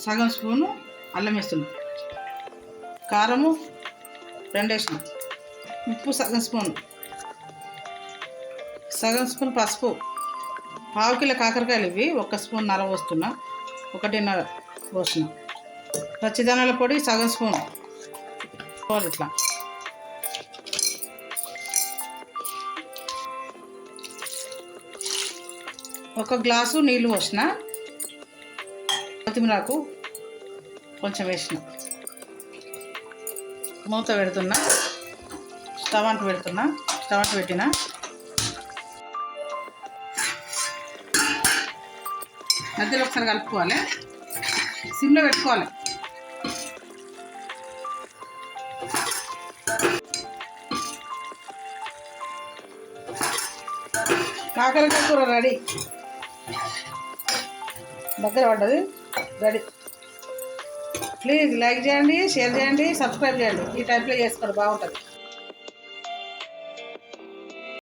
సగం స్పూను అల్లం వేస్తున్నాం. కారము రెండు వేసిన ఉప్పు సగం స్పూన్. సగం స్పూన్ పసుపు. పావు కిలో కాకరకాయలు ఇవి ఒక స్పూన్ నర పోస్తున్నా ఒకటిన్నర పోసిన. పచ్చిదానాల పొడి సగం స్పూన్. పోవాలి ఇట్లా. ఒక గ్లాసు నీళ్ళు పోసిన. కొత్తిమీరకు కొంచెం వేసిన. మూత పెడుతున్నా. స్టవ్ అంటు పెడుతున్నా. స్టవ్ అంటు పెట్టిన. మధ్యలో ఒకసారి కలుపుకోవాలి. సిమ్లో పెట్టుకోవాలి. కాకరకాయ కూర రెడీ. దగ్గర పడ్డది. రెడీ ప్లీజ్ లైక్ చేయండి షేర్ చేయండి సబ్స్క్రైబ్ చేయండి. ఈ టైప్లో చేసుకోండి బాగుంటుంది.